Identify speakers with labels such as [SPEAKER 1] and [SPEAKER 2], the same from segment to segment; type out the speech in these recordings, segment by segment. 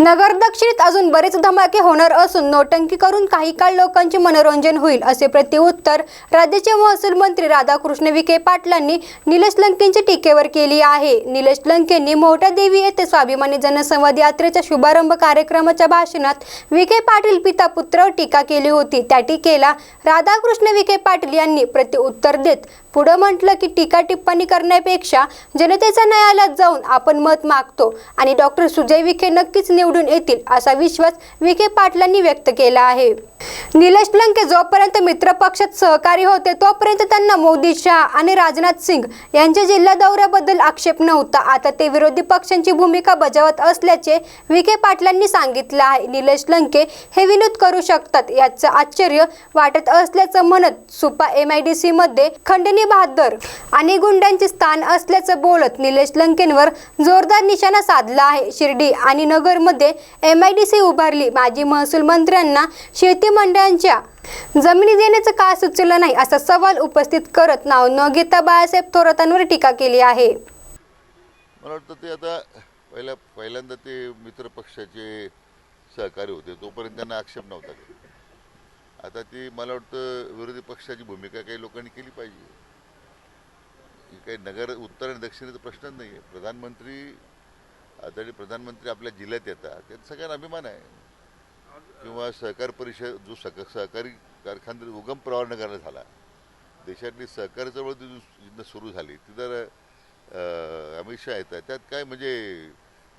[SPEAKER 1] नगर दक्षिणेत अजून बरेच धमाके होणार असून नोटंकी करून काही काळ लोकांचे मनोरंजन होईल असे प्रत्युत्तर राज्याचे महसूल मंत्री राधाकृष्ण विखे पाटलांनी निलेश लंकेंच्या टीकेवर केली आहे. निलेश लंकेंनी मोठ्या देवी येथे स्वाभिमानी जनसंवाद यात्रेच्या शुभारंभ कार्यक्रमाच्या भाषणात विखे पाटील पिता पुत्र टीका केली होती. त्या टीकेला राधाकृष्ण विखे पाटील यांनी प्रत्युत्तर देत पुढं म्हटलं की टीका टिप्पणी करण्यापेक्षा जनतेचा न्यायालयात जाऊन आपण मत मागतो आणि डॉक्टर सुजय विखे नक्कीच निवडून येतील असा विश्वास विखे पाटलांनी व्यक्त केला आहे. निलेश लंके जोपर्यंत मित्रपक्षात सहकारी होते तोपर्यंत त्यांना मोदी शहा आणि राजनाथ सिंग यांच्या जिल्हा दौऱ्याबद्दल आक्षेप नव्हता. आता ते विरोधी पक्षांची भूमिका बजावत असल्याचे विखे पाटलांनी सांगितलं आहे. निलेश लंके हे विनोद करू शकतात याचं आश्चर्य वाटत असल्याचं म्हणत Supa M I D C मध्ये खंडणी बहादर आणि गुंडांचे स्थान असल्याचं बोलत निलेश लंकेंवर जोरदार निशाणा साधला आहे. शिर्डी आणि नगरमध्ये एम आय डी सी उभारली. माजी महसूल मंत्र्यांना शेती मंडळांच्या जमिनी देण्याचं का सुचलं नाही असा सवाल उपस्थित करत नाव न घेता बाळासाहेब थोरातांवर टीका केली आहे.
[SPEAKER 2] मला वाटतं ते आता पहिल्या पहिल्यांदा ते मित्र पक्षाचे सहकारी होते. तोपर्यंत त्यांना आक्षेप नव्हता आता ती मला वाटतं विरोधी पक्षाची भूमिका काही लोकांनी केली पाहिजे. काही नगर उत्तर आणि दक्षिणेचा प्रश्नच नाही आहे प्रधानमंत्री आदरणीय प्रधानमंत्री आपल्या जिल्ह्यात येतात. त्यात सगळ्यांना अभिमान आहे. किंवा सहकार परिषद जो सक सहकारी कारखानदारी उगम प्रवाह झाला. देशातली सहकार चळवळ जिथं सुरू झाली तिथं अं, अमित शहा येतात. त्यात काय म्हणजे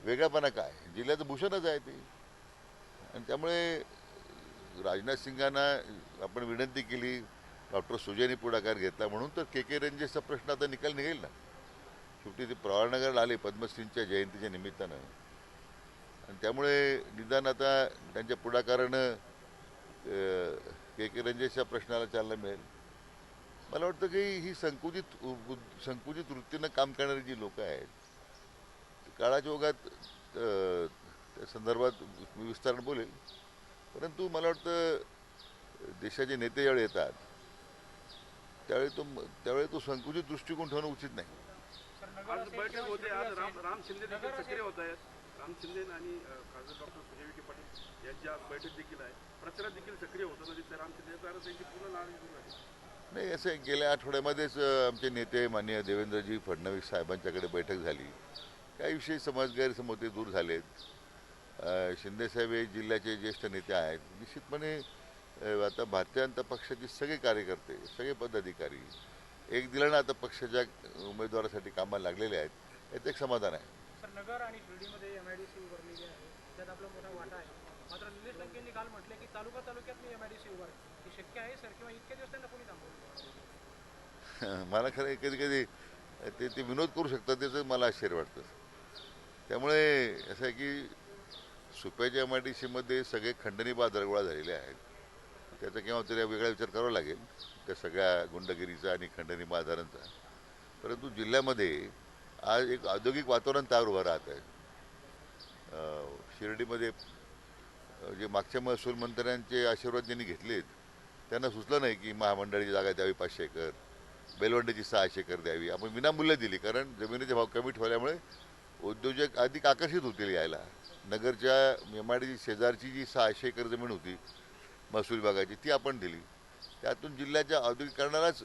[SPEAKER 2] वेगळापणा काय? जिल्ह्याचं भूषणच आहे ते. आणि त्यामुळे राजनाथ सिंगांना आपण विनंती केली डॉक्टर सुजयने पुढाकार घेतला म्हणून तर के के रेंजेसचा प्रश्न आता निकाल निघेल ना. शेवटी ते प्रवाळनगरला आले पद्मश्रींच्या जयंतीच्या निमित्तानं. आणि त्यामुळे निदान आता त्यांच्या पुढाकारानं के के रंजेशच्या प्रश्नाला चालना मिळेल. मला वाटतं की ही संकुचित संकुचित वृत्तीनं काम करणारी जी लोकं आहेत काळाच्या ओघात त्या संदर्भात मी विस्तारण बोलेल. परंतु मला वाटतं देशाचे नेते ज्यावेळी येतात त्यावेळी तो त्यावेळी तो संकुचित दृष्टिकोन ठेवणं उचित नाही.
[SPEAKER 3] आज बैठक होते. आज राम राम शिंदे देखील सक्रिय होत आहेत. राम शिंदे आणि अ, खासदार डॉक्टर सुजय विखे पाटील यांची आज बैठक देखील आहे. प्रचारात देखील सक्रिय होताना दिसते राम शिंदे याचा अर्थ त्यांची पूर्ण नाराजी दूर आहे
[SPEAKER 2] नाही असं गेल्या आठवड्यामध्येच आमचे नेते माननीय देवेंद्रजी फडणवीस साहेबांच्याकडे बैठक झाली. काही विषयी समाज गैरसमज होते दूर झालेत शिंदेसाहेब हे जिल्ह्याचे ज्येष्ठ नेते आहेत. निश्चितपणे आता भारतीय जनता पक्षाचे सगळे कार्यकर्ते सगळे पदाधिकारी एक दिलं ना आता पक्षाच्या उमेदवारासाठी कामाला लागलेले आहेत याचं एक समाधान आहे.
[SPEAKER 4] सर नगर आणि शिर्डीमध्ये एम आय डी सी उभारलेली आहे. त्यात आपला मोठा वाटा आहे. मात्र निलेश लंकेंनी काल म्हटलं की तालुका तालुक्यात मी एम आय डी सी उभार हे शक्य आहे सर? किंवा इतके दिवस त्यांना कोणी थांबवलं?
[SPEAKER 2] मला खरं कधी कधी ते ते विनोद करू शकतात त्याचं मला आश्चर्य वाटतं. त्यामुळे असं आहे की सुप्याच्या एम आय डी सीमध्ये सगळे खंडणी बाजार गोळा झालेले आहेत. त्याचा केव्हा तरी वेगळा विचार करावा लागेल. त्या सगळ्या गुंडगिरीचा आणि खंडणी बाजारांचा परंतु जिल्ह्यामध्ये आज एक औद्योगिक वातावरण तयार उभं राहत आहे. शिर्डीमध्ये जे मागच्या महसूल मंत्र्यांचे आशीर्वाद ज्यांनी घेतलेत त्यांना सुचलं नाही की महामंडळाची जागा द्यावी पाचशे एकर बेलवंडीची सहाशे एकर द्यावी. आपण विनामूल्य दिली कारण जमिनीचे भाव कमी ठेवल्यामुळे उद्योजक अधिक आकर्षित होतील यायला. नगरच्या एम आय शेजारची जी सहाशे एकर जमीन होती महसूल विभागाची ती आपण दिली. त्यातून जिल्ह्याच्या औद्योगिकरणालाच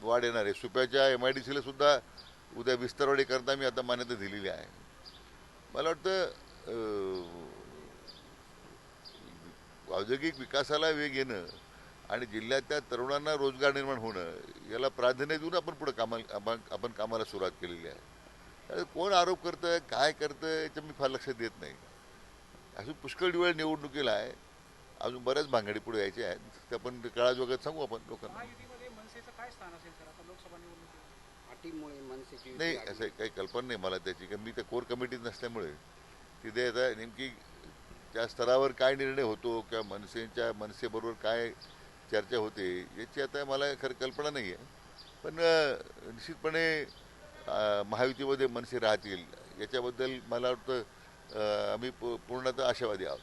[SPEAKER 2] वाढ येणार आहे. सुप्याच्या एम आय डी सीला सुद्धा उद्या विस्तारवाढीकरता मी आता मान्यता दिलेली आहे. मला वाटतं औद्योगिक विकासाला वेग येणं आणि जिल्ह्यातल्या तरुणांना रोजगार निर्माण होणं याला प्राधान्य देऊन आपण पुढे कामाला आपण आपण कामाला सुरुवात केलेली आहे. कोण आरोप करतं काय करतं याचं मी फार लक्ष देत नाही. अजून पुष्कळ वेळ निवडणुकीला आहे. अजून बऱ्याच भांगडी पुढे यायचे आहेत. ते आपण काळात वगैरे सांगू आपण लोकांना.
[SPEAKER 4] महायुतीमध्ये मनसेचं काय स्थान असेल सर? आता लोकसभा निवडणुकीत
[SPEAKER 5] अटीमुळे मनसेची युती
[SPEAKER 2] नाही. असं काही कल्पना नाही मला त्याची. कारण मी त्या कोर कमिटीत नसल्यामुळे. तिथे आता नेमकी त्या स्तरावर काय निर्णय होतो किंवा मनसेच्या मनसेबरोबर काय चर्चा होते याची आता मला खरं कल्पना नाही आहे. पण निश्चितपणे महायुतीमध्ये मनसे राहतील. याच्याबद्दल मला वाटतं आम्ही पू- पूर्णतः आशावादी आहोत.